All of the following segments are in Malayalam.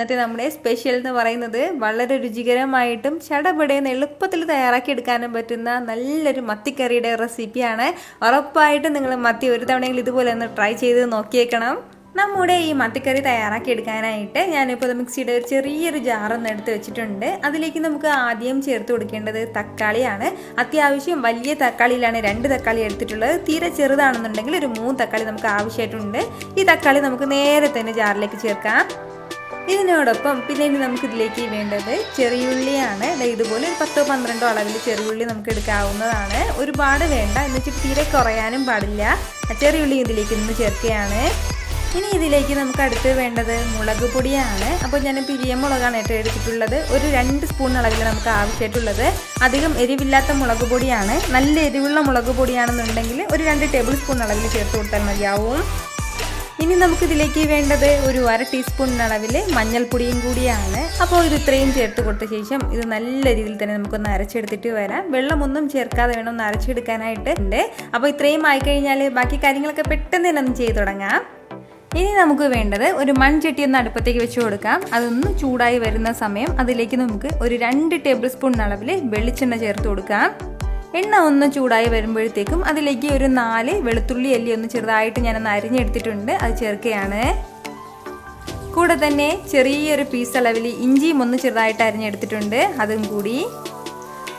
ഇന്നത്തെ നമ്മുടെ സ്പെഷ്യൽ എന്ന് പറയുന്നത് വളരെ രുചികരമായിട്ടും ചടപടയെന്ന് എളുപ്പത്തിൽ തയ്യാറാക്കി എടുക്കാനും പറ്റുന്ന നല്ലൊരു മത്തിക്കറിയുടെ റെസിപ്പിയാണ്. ഉറപ്പായിട്ടും നിങ്ങൾ മത്തി ഒരു തവണയെങ്കിലും ഇതുപോലെ ഒന്ന് ട്രൈ ചെയ്ത് നോക്കിയേക്കണം. നമ്മുടെ ഈ മത്തിക്കറി തയ്യാറാക്കി എടുക്കാനായിട്ട് ഞാനിപ്പോൾ മിക്സിയുടെ ഒരു ചെറിയൊരു ജാറൊന്ന് എടുത്ത് വെച്ചിട്ടുണ്ട്. അതിലേക്ക് നമുക്ക് ആദ്യം ചേർത്ത് കൊടുക്കേണ്ടത് തക്കാളിയാണ്. അത്യാവശ്യം വലിയ തക്കാളിയിലാണ് രണ്ട് തക്കാളി എടുത്തിട്ടുള്ളത്. തീരെ ചെറുതാണെന്നുണ്ടെങ്കിൽ ഒരു മൂന്ന് തക്കാളി നമുക്ക് ആവശ്യമായിട്ടുണ്ട്. ഈ തക്കാളി നമുക്ക് നേരെ തന്നെ ജാറിലേക്ക് ചേർക്കാം. ഇതിനോടൊപ്പം പിന്നെ ഇനി നമുക്ക് ഇതിലേക്ക് വേണ്ടത് ചെറിയുള്ളിയാണ്. ഇതുപോലെ ഒരു പത്തോ പന്ത്രണ്ടോ അളവിൽ ചെറിയുള്ളി നമുക്ക് എടുക്കാവുന്നതാണ്. ഒരുപാട് വേണ്ട എന്ന് വെച്ചിട്ട് തീരെ കുറയാനും പാടില്ല. ചെറിയുള്ളി ഇതിലേക്ക് ഇന്ന് ചേർക്കുകയാണ്. ഇനി ഇതിലേക്ക് നമുക്ക് അടുത്ത് വേണ്ടത് മുളക് പൊടിയാണ്. അപ്പോൾ ഞാൻ പിരിയ മുളകാണ് കേട്ടോ എടുത്തിട്ടുള്ളത്. ഒരു രണ്ട് സ്പൂൺ അളവിൽ നമുക്ക് ആവശ്യമായിട്ടുള്ളത്. അധികം എരിവില്ലാത്ത മുളക് പൊടിയാണ്. നല്ല എരിവുള്ള മുളക് പൊടിയാണെന്നുണ്ടെങ്കിൽ ഒരു രണ്ട് ടേബിൾ സ്പൂൺ അളവിൽ ചേർത്ത് കൊടുത്താൽ മതിയാവും. ഇനി നമുക്കിതിലേക്ക് വേണ്ടത് ഒരു അര ടീസ്പൂൺ അളവിൽ മഞ്ഞൾപ്പൊടിയും കൂടിയാണ്. അപ്പോൾ ഇത് ഇത്രയും ചേർത്ത് കൊടുത്ത ശേഷം ഇത് നല്ല രീതിയിൽ തന്നെ നമുക്കൊന്ന് അരച്ചെടുത്തിട്ട് വരാം. വെള്ളമൊന്നും ചേർക്കാതെ വേണം ഒന്ന് അരച്ചെടുക്കാനായിട്ട്. ഉണ്ട്. അപ്പോൾ ഇത്രയും ആയിക്കഴിഞ്ഞാൽ ബാക്കി കാര്യങ്ങളൊക്കെ പെട്ടെന്ന് തന്നെ ഒന്ന് ചെയ്ത് തുടങ്ങാം. ഇനി നമുക്ക് വേണ്ടത് ഒരു മൺചട്ടി ഒന്ന് അടുപ്പത്തേക്ക് വെച്ച് കൊടുക്കാം. അതൊന്ന് ചൂടായി വരുന്ന സമയം അതിലേക്ക് നമുക്ക് ഒരു രണ്ട് ടേബിൾ സ്പൂൺ അളവിൽ വെളിച്ചെണ്ണ ചേർത്ത് കൊടുക്കാം. എണ്ണ ഒന്ന് ചൂടായി വരുമ്പോഴത്തേക്കും അതിലേക്ക് ഒരു നാല് വെളുത്തുള്ളി അല്ലി ഒന്ന് ചെറുതായിട്ട് ഞാനൊന്ന് അരിഞ്ഞെടുത്തിട്ടുണ്ട്. അത് ചേർക്കുകയാണ്. കൂടെ തന്നെ ചെറിയൊരു പീസ് അളവിൽ ഇഞ്ചിയും ഒന്ന് ചെറുതായിട്ട് അരിഞ്ഞെടുത്തിട്ടുണ്ട്. അതും കൂടി.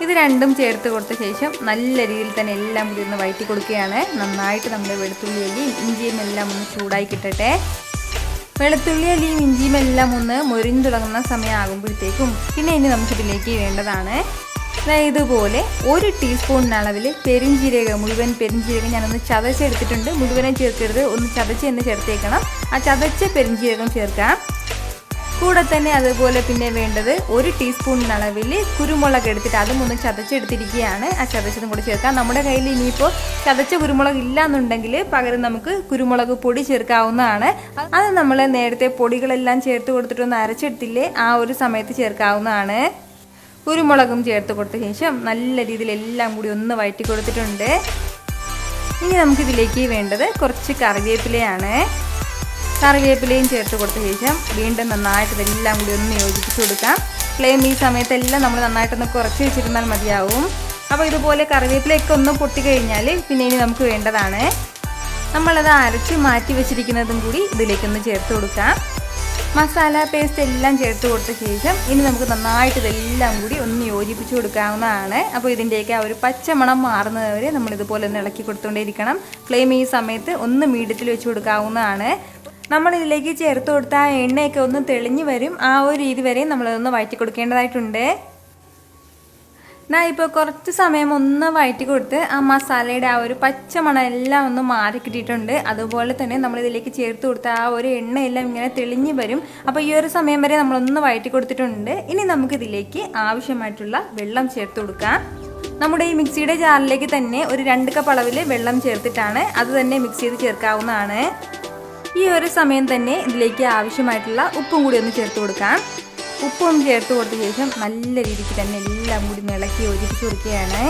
ഇത് രണ്ടും ചേർത്ത് കൊടുത്ത ശേഷം നല്ല രീതിയിൽ തന്നെ എല്ലാം കൂടി ഒന്ന് വഴറ്റി കൊടുക്കുകയാണ്. നന്നായിട്ട് നമ്മുടെ വെളുത്തുള്ളി അല്ലിയും ഇഞ്ചിയും എല്ലാം ഒന്ന് ചൂടായി കിട്ടട്ടെ. വെളുത്തുള്ളി അല്ലിയും ഇഞ്ചിയും എല്ലാം ഒന്ന് മൊരിഞ്ഞു തുടങ്ങുന്ന സമയമാകുമ്പോഴത്തേക്കും പിന്നെ ഇനി നമുക്കിതിലേക്ക് വേണ്ടതാണ് ഇതുപോലെ ഒരു ടീസ്പൂൺ അളവിൽ പെരിഞ്ചീരകം മുഴുവൻ പെരിഞ്ചീരകം ഞാനൊന്ന് ചതച്ചെടുത്തിട്ടുണ്ട്. മുഴുവനും ചേർക്കരുത്. ഒന്ന് ചതച്ച് തന്നെ ചേർത്തേക്കണം. ആ ചതച്ച പെരിഞ്ചീരകം ചേർക്കാം കൂടെ തന്നെ അതുപോലെ പിന്നെ വേണ്ടത് ഒരു ടീസ്പൂൺ അളവിൽ കുരുമുളക് എടുത്തിട്ട് അതും ഒന്ന് ചതച്ചെടുത്തിരിക്കുകയാണ്. ആ ചതച്ചതും കൂടി ചേർക്കാം. നമ്മുടെ കയ്യിൽ ഇനിയിപ്പോൾ ചതച്ച കുരുമുളക് ഇല്ല എന്നുണ്ടെങ്കിൽ പകരം നമുക്ക് കുരുമുളക് പൊടി ചേർക്കാവുന്നതാണ്. അത് നമ്മൾ നേരത്തെ പൊടികളെല്ലാം ചേർത്ത് കൊടുത്തിട്ടൊന്ന് അരച്ചെടുത്തില്ലേ ആ ഒരു സമയത്ത് ചേർക്കാവുന്നതാണ്. കുരുമുളകും ചേർത്ത് കൊടുത്ത ശേഷം നല്ല രീതിയിൽ എല്ലാം കൂടി ഒന്ന് വഴറ്റി കൊടുത്തിട്ടുണ്ട്. ഇനി നമുക്ക് ഇതിലേക്ക് വേണ്ടത് കുറച്ച് കറിവേപ്പിലയാണ്. കറിവേപ്പിലയും ചേർത്ത് കൊടുത്ത ശേഷം വീണ്ടും നന്നായിട്ട് ഇതെല്ലാം കൂടി ഒന്ന് യോജിപ്പിച്ച് കൊടുക്കാം. ഫ്ലെയിം ഈ സമയത്തെല്ലാം നമ്മൾ നന്നായിട്ടൊന്ന് കുറച്ച് വെച്ചിരുന്നാൽ മതിയാവും. അപ്പോൾ ഇതുപോലെ കറിവേപ്പിലയൊക്കെ ഒന്ന് പൊട്ടിക്കഴിഞ്ഞാൽ പിന്നെ ഇനി നമുക്ക് വേണ്ടതാണ്. നമ്മളത് അരച്ച് മാറ്റി വെച്ചിരിക്കുന്നതും കൂടി ഇതിലേക്കൊന്ന് ചേർത്ത് കൊടുക്കാം. മസാല പേസ്റ്റ് എല്ലാം ചേർത്ത് കൊടുത്ത ശേഷം ഇനി നമുക്ക് നന്നായിട്ട് ഇതെല്ലാം കൂടി ഒന്ന് യോജിപ്പിച്ച് കൊടുക്കാവുന്നതാണ്. അപ്പോൾ ഇതിന്റെയൊക്കെ ആ ഒരു പച്ചമണം മാറുന്നത് വരെ നമ്മൾ ഇതുപോലെ ഒന്ന് ഇളക്കി കൊടുത്തുകൊണ്ടേയിരിക്കണം ഫ്ലെയിം ഈ സമയത്ത് ഒന്ന് മീഡിയത്തിൽ വെച്ച് കൊടുക്കാവുന്നതാണ്. നമ്മൾ ഇതിലേക്ക് ചേർത്ത് കൊടുത്ത എണ്ണയൊക്കെ ഒന്ന് തെളിഞ്ഞു വരും. ആ ഒരു രീതി വരെ നമ്മളതൊന്ന് വഴറ്റി കൊടുക്കേണ്ടതായിട്ടുണ്ട് ഞാൻ ഇപ്പോൾ കുറച്ച് സമയം ഒന്ന് വഴറ്റി കൊടുത്ത് ആ മസാലയുടെ ആ ഒരു പച്ചമണം എല്ലാം ഒന്ന് മാറി കിട്ടിയിട്ടുണ്ട്. അതുപോലെ തന്നെ നമ്മൾ ഇതിലേക്ക് ചേർത്ത് കൊടുത്ത ആ ഒരു എണ്ണയെല്ലാം ഇങ്ങനെ തെളിഞ്ഞ് വരും. അപ്പോൾ ഈ ഒരു സമയം വരെ നമ്മളൊന്ന് വഴറ്റി കൊടുത്തിട്ടുണ്ട്. ഇനി നമുക്കിതിലേക്ക് ആവശ്യമായിട്ടുള്ള വെള്ളം ചേർത്ത് കൊടുക്കാം. നമ്മുടെ ഈ മിക്സിയുടെ ജാറിലേക്ക് തന്നെ ഒരു രണ്ട് കപ്പ് അളവിൽ വെള്ളം ചേർത്തിട്ടാണ് അത് തന്നെ മിക്സ് ചെയ്ത് ചേർക്കാവുന്നതാണ്. ഈ ഒരു സമയം തന്നെ ഇതിലേക്ക് ആവശ്യമായിട്ടുള്ള ഉപ്പും കൂടി ഒന്ന് ചേർത്ത് കൊടുക്കാം. ഉപ്പും ചേർത്ത് കൊടുത്ത ശേഷം നല്ല രീതിക്ക് തന്നെ എല്ലാം കൂടി ഇളക്കി ഒരുക്കി കൊടുക്കുകയാണ്.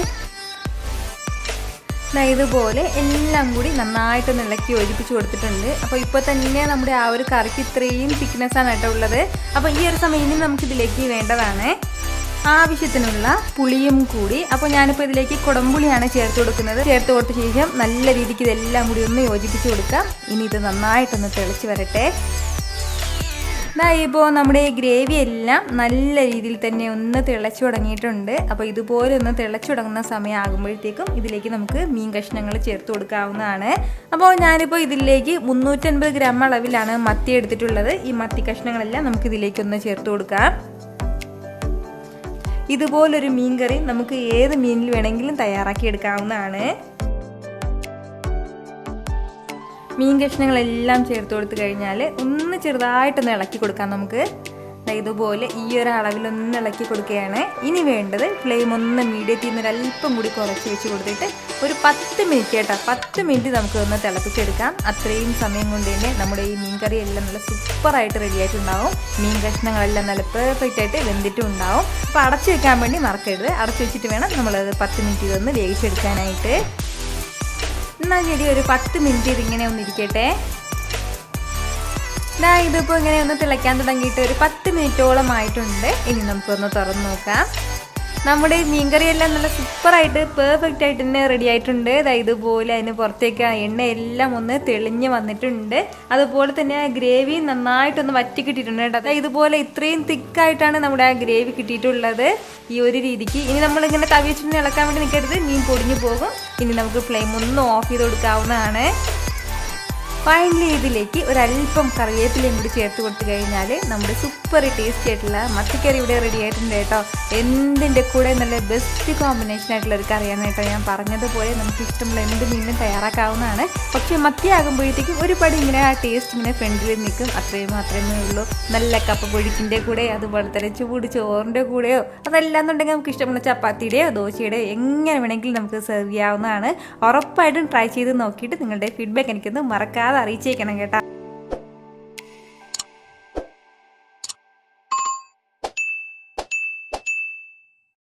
ഇതുപോലെ എല്ലാം കൂടി നന്നായിട്ടൊന്ന് ഇളക്കി ഒഴിപ്പിച്ച് കൊടുത്തിട്ടുണ്ട്. അപ്പോൾ ഇപ്പോൾ തന്നെ നമ്മുടെ ആ ഒരു കറിക്ക് ഇത്രയും തിക്നെസ് ആണ് കേട്ടോ ഉള്ളത്. അപ്പോൾ ഈ ഒരു സമയം ഇനി നമുക്കിതിലേക്ക് വേണ്ടതാണ് ആവശ്യത്തിനുള്ള പുളിയും കൂടി. അപ്പോൾ ഞാനിപ്പോൾ ഇതിലേക്ക് കുടംപുളിയാണ് ചേർത്ത് കൊടുക്കുന്നത്. ചേർത്ത് കൊടുത്ത ശേഷം നല്ല രീതിക്ക് ഇതെല്ലാം കൂടി ഒന്ന് യോജിപ്പിച്ച് കൊടുക്കാം. ഇനി ഇത് നന്നായിട്ടൊന്ന് തിളച്ച് വരട്ടെ. ഇതാ ഇപ്പോൾ നമ്മുടെ ഗ്രേവി എല്ലാം നല്ല രീതിയിൽ തന്നെ ഒന്ന് തിളച്ചു തുടങ്ങിയിട്ടുണ്ട്. അപ്പോൾ ഇതുപോലെ ഒന്ന് തിളച്ചു തുടങ്ങുന്ന സമയമാകുമ്പോഴത്തേക്കും ഇതിലേക്ക് നമുക്ക് മീൻ കഷ്ണങ്ങൾ ചേർത്ത് കൊടുക്കാവുന്നതാണ്. അപ്പോൾ ഞാനിപ്പോൾ ഇതിലേക്ക് മുന്നൂറ്റൻപത് ഗ്രാം അളവിലാണ് മത്തി എടുത്തിട്ടുള്ളത്. ഈ മത്തി കഷ്ണങ്ങളെല്ലാം നമുക്ക് ഇതിലേക്ക് ഒന്ന് ചേർത്ത് കൊടുക്കാം. ഇതുപോലൊരു മീൻ കറി നമുക്ക് ഏത് മീനിൽ വേണമെങ്കിലും തയ്യാറാക്കി എടുക്കാവുന്നതാണ്. മീൻ കഷ്ണങ്ങളെല്ലാം ചേർത്ത് കൊടുത്തു കഴിഞ്ഞാൽ ഒന്ന് ചെറുതായിട്ടൊന്ന് ഇളക്കി കൊടുക്കാം നമുക്ക്. ഇതുപോലെ ഈ ഒരു അളവിലൊന്ന് ഇളക്കി കൊടുക്കുകയാണ്. ഇനി വേണ്ടത് ഫ്ലെയിം ഒന്ന് മീഡിയത്തിൽ നിന്ന് ഒരല്പം കൂടി കുറച്ച് വെച്ച് കൊടുത്തിട്ട് ഒരു പത്ത് മിനിറ്റ് കേട്ടോ പത്ത് മിനിറ്റ് നമുക്ക് ഒന്ന് തിളപ്പിച്ചെടുക്കാം. അത്രയും സമയം കൊണ്ട് തന്നെ നമ്മുടെ ഈ മീൻ കറി എല്ലാം നല്ല സൂപ്പറായിട്ട് റെഡി ആയിട്ടുണ്ടാവും. മീൻ കഷ്ണങ്ങളെല്ലാം നല്ല പെർഫെക്റ്റ് ആയിട്ട് വെന്തിട്ടും ഉണ്ടാവും അപ്പോൾ അടച്ചു വെക്കാൻ വേണ്ടി മറക്കരുത്. അടച്ചു വെച്ചിട്ട് വേണം നമ്മളത് പത്ത് മിനിറ്റ് ഇതൊന്ന് വേവിച്ചെടുക്കാനായിട്ട്. എന്നാൽ ശരി ഒരു പത്ത് മിനിറ്റ് ഇതിങ്ങനെ ഒന്ന് ഇരിക്കട്ടെ. ദാ ഇതിപ്പോൾ ഇങ്ങനെ ഒന്ന് തിളയ്ക്കാൻ തുടങ്ങിയിട്ട് ഒരു പത്ത് മിനിറ്റോളം ആയിട്ടുണ്ട് ഇനി നമുക്കൊന്ന് തുറന്ന് നോക്കാം. നമ്മുടെ മീൻകറിയെല്ലാം നല്ല സൂപ്പറായിട്ട് പെർഫെക്റ്റ് ആയിട്ട് തന്നെ റെഡി ആയിട്ടുണ്ട്. ദാ ഇതുപോലെ അതിന് പുറത്തേക്ക് ആ എണ്ണ എല്ലാം ഒന്ന് തെളിഞ്ഞ് വന്നിട്ടുണ്ട്. അതുപോലെ തന്നെ ആ ഗ്രേവി നന്നായിട്ടൊന്ന് വറ്റി കിട്ടിയിട്ടുണ്ട് കേട്ടോ. ദാ ഇതുപോലെ ഇത്രയും തിക്കായിട്ടാണ് നമ്മുടെ ആ ഗ്രേവി കിട്ടിയിട്ടുള്ളത്. ഈ ഒരു രീതിക്ക്. ഇനി നമ്മളിങ്ങനെ തവി വെച്ചിട്ട് ഇളക്കാൻ വേണ്ടി നിൽക്കരുത്. മീൻ പൊടിഞ്ഞു പോകും. ഇനി നമുക്ക് ഫ്ലെയിം ഒന്ന് ഓഫ് ചെയ്ത് കൊടുക്കാവുന്നതാണ്. ഫൈനലി ഇതിലേക്ക് ഒരല്പം കറിവേപ്പിലയും കൂടി ചേർത്ത് കൊടുത്തു കഴിഞ്ഞാൽ നമ്മുടെ സൂപ്പർ ടേസ്റ്റി ആയിട്ടുള്ള മത്തിക്കറി ഇവിടെ റെഡി ആയിട്ടുണ്ട് കേട്ടോ. എന്തിന്റെ കൂടെ നല്ല ബെസ്റ്റ് കോമ്പിനേഷൻ ആയിട്ടുള്ള ഒരു കറിയാണ് കേട്ടോ ഞാൻ പറഞ്ഞതുപോലെ നമുക്ക് ഇഷ്ടമുള്ള എന്ത് മീനും തയ്യാറാക്കാവുന്നതാണ്. പക്ഷേ മത്തിയാകുമ്പോഴത്തേക്കും ഒരുപാട് ഒരു പടി ഇങ്ങനെ ആ ടേസ്റ്റ് ഇങ്ങനെ ഫ്രണ്ടിൽ നിൽക്കും. അത്രയും മാത്രമേ ഉള്ളൂ. നല്ല കപ്പ പൊഴിക്കിന്റെ കൂടെ അതുപോലെ തന്നെ ചൂട് ചോറിന്റെ കൂടെയോ അതല്ല എന്നുണ്ടെങ്കിൽ നമുക്ക് ഇഷ്ടമുള്ള ചപ്പാത്തിയുടെയോ ദോശയുടെയോ എങ്ങനെ വേണമെങ്കിലും നമുക്ക് സെർവ് ചെയ്യാവുന്നതാണ്. ഉറപ്പായിട്ടും ട്രൈ ചെയ്ത് നോക്കിയിട്ട് നിങ്ങളുടെ ഫീഡ്ബാക്ക് എനിക്കൊന്ന് മറക്കാതെ അറിയിച്ചേക്കണം കേട്ടോ.